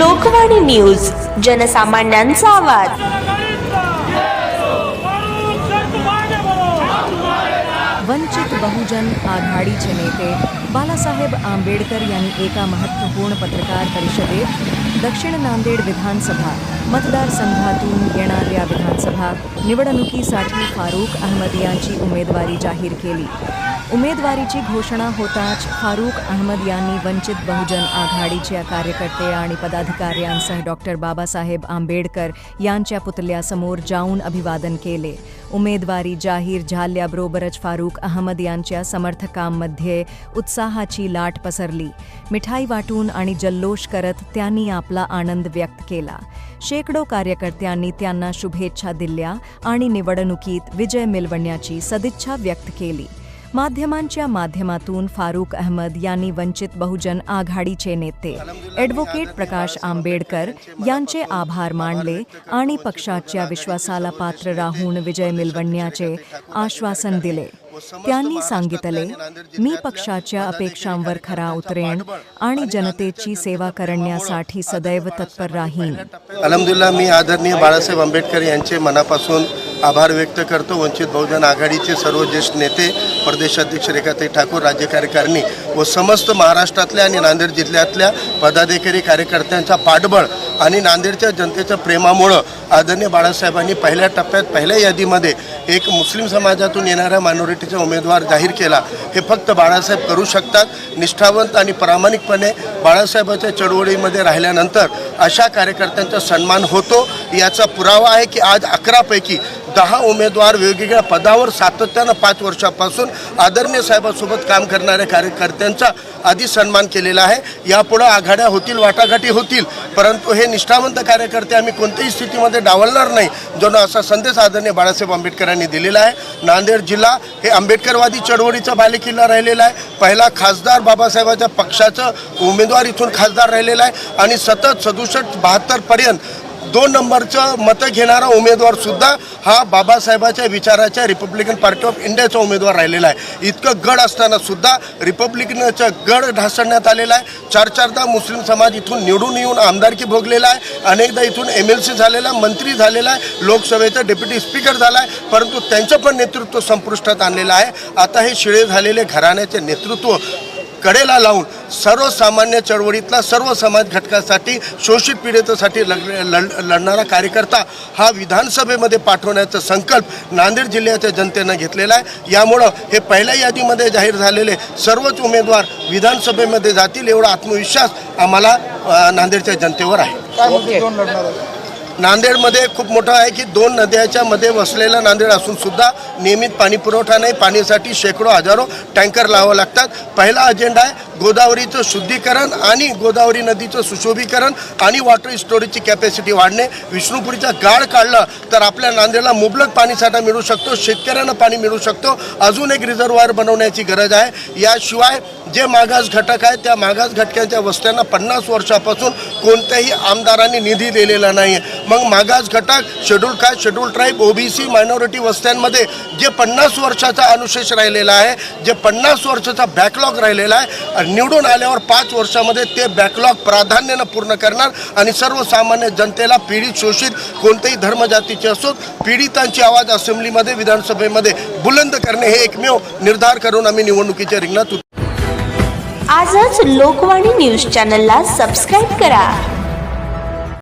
Lokvani news जनसामान्यांचा आवाज. वंचित बहुजन आघाडीचे नेते बालासाहेब आंबेडकर यांनी एका महत्त्वपूर्ण पत्रकार परिषदेत दक्षिण नांदेड विधानसभा मतदारसंघातून येणाऱ्या विधानसभा निवडणुकीसाठी फारूक अहमद यांची उमेदवारी जाहीर केली. उमेदवारीची घोषणा होताच फारूक अहमद यांनी वंचित बहुजन आघाडीच्या कार्यकर्ते आणि पदाधिकाऱ्यांसह डॉक्टर बाबासाहेब आंबेडकर यांच्या पुतल्यासमोर जाऊन अभिवादन केले. उमेदवारी जाहीर झाल्याबरोबरच फारूक अहमद यांच्या समर्थकांमध्ये उत्साहाची लाट पसरली. मिठाई वाटून आणि जल्लोष करत त्यांनी आपला आनंद व्यक्त केला. शेकडो कार्यकर्त्यांनी त्यांना शुभेच्छा दिल्या आणि निवडणुकीत विजय मिळवण्याची सदिच्छा व्यक्त केली. माध्यमांच्या माध्यमातून फारूक अहमद यांनी वंचित बहुजन आघाडीचे नेते ॲडव्होकेट प्रकाश आंबेडकर यांचे आभार मानले आणि पक्षाच्या विश्वासाला पात्र राहून विजय मिळवण्याचे आश्वासन दिले. त्यांनी सांगितले मी पक्षाच्या अपेक्षांवर खरा उतरेन आणि जनतेची सेवा करण्यासाठी सदैव तत्पर राहीन. अलहमदुल्ला मी आदरणीय बाळासाहेब आंबेडकर यांचे मनापासून आभार व्यक्त करतो. वंचित बहुजन आघाडीचे सर्व ज्येष्ठ नेते प्रदेशाध्यक्ष रेखाताई ठाकूर राज्य कार्यकारिणी व समस्त महाराष्ट्रातल्या आणि नांदेड जिल्ह्यातल्या पदाधिकारी कार्यकर्त्यांचा पाठबळ आणि नांदेडच्या जनतेच्या प्रेमामुळं आदरणीय बाळासाहेबांनी पहिल्या टप्प्यात पहिल्या यादीमध्ये एक मुस्लिम समाजातून येणाऱ्या मायनॉरिटीचा उमेदवार जाहीर केला. हे फक्त बाळासाहेब करू शकतात. निष्ठावंत आणि प्रामाणिकपणे बाळासाहेबाच्या चळवळीमध्ये राहिल्यानंतर अशा कार्यकर्त्यांचा सन्मान होतो. याचा पुरावा आहे की आज अकरापैकी दहा उमेदवार वेगवेगळ्या पदावर सातत्यानं पाच वर्षापासून आदरणीय साहेबांसोबत काम करणाऱ्या कार्यकर्त्यांचा आधी सन्मान केलेला आहे. यापुढं आघाड्या होतील वाटाघाटी होतील परंतु हे निष्ठावंत कार्यकर्ते आम्ही कोणत्याही स्थितीमध्ये डावलणार नाही जणू असा संदेश आदरणीय बाळासाहेब आंबेडकरांनी दिलेला आहे. नांदेड जिल्हा हे आंबेडकरवादी चळवळीचा बालेकिल्ला राहिलेला आहे. पहिला खासदार बाबासाहेबांच्या पक्षाचं उमेद उमेदवार इथून खासदार राहिलेला आहे आणि सतत सदुसष्ट बहात्तरपर्यंत दोन नंबरचं मतं घेणारा उमेदवारसुद्धा हा बाबासाहेबाच्या विचाराच्या रिपब्लिकन पार्टी ऑफ इंडियाचा उमेदवार राहिलेला आहे. इतकं गड असतानासुद्धा रिपब्लिकनचा गड ढासळण्यात आलेला आहे. चार चारदा मुस्लिम समाज इथून निवडून येऊन आमदारकी भोगलेला आहे. अनेकदा इथून एम एल सी झालेला मंत्री झालेला आहे लोकसभेचा डेप्युटी स्पीकर झाला आहे परंतु त्यांचं पण नेतृत्व संपुष्टात आणलेलं आहे. आता हे शिळे झालेले घराण्याचे नेतृत्व कडेला लावून सर्वसामान्य चळवळीतला सर्व समाज घटकासाठी शोषित पीडितासाठी लढ लढ- लढणारा कार्यकर्ता हा विधानसभेमध्ये पाठवण्याचा संकल्प नांदेड जिल्ह्याच्या जनतेनं घेतलेला आहे. यामुळं हे पहिल्या यादीमध्ये जाहीर झालेले सर्वच उमेदवार विधानसभेमध्ये जातील एवढा आत्मविश्वास आम्हाला नांदेडच्या जनतेवर आहे? नांदेडमध्ये खूप मोठं आहे की दोन नद्याच्या मध्ये वसलेलं नांदेड असून सुद्धा नियमित पाणी पुरवठा नाही. पाणीसाठी शेकडो हजारो टँकर लावावं लागतात. पहिला अजेंडा आहे गोदावरीचं शुद्धीकरण आणि गोदावरी नदीचं सुशोभीकरण आणि वॉटर स्टोरेजची कॅपॅसिटी वाढणे. विष्णुपुरीचा गाळ काढला तर आपल्या नांदेडला मुबलक पाणीसाठा मिळू शकतो शेतकऱ्यांना पाणी मिळू शकतो. अजून एक रिझर्वायर बनवण्याची गरज आहे. याशिवाय जे मागास घटक आहेत त्या मागास घटकांच्या वस्त्यांना पन्नास वर्षापासून कोणत्याही आमदारांनी निधी दिलेला नाही आहे मग मागास घटक schedule caste schedule tribe OBC minority वस्त्यांमध्ये जे पन्नास वर्षाचा अनुशेष राहिलेला आहे जे पन्नास वर्षाचा बॅकलॉग राहिलेला आहे आणि निवडून आल्यावर पाच वर्षामध्ये ते बॅकलॉग प्राधान्यानं पूर्ण करणार आणि सर्वसामान्य जनतेला पीडित शोषित कोणत्याही धर्मजातीचे असोत पीडितांची आवाज असेंब्लीमध्ये विधानसभेमध्ये बुलंद करणे हे एकमेव निर्धार करून आम्ही निवडणुकीच्या रिंगणात आजच लोकवाणी न्यूज चॅनलला सबस्क्राईब करा.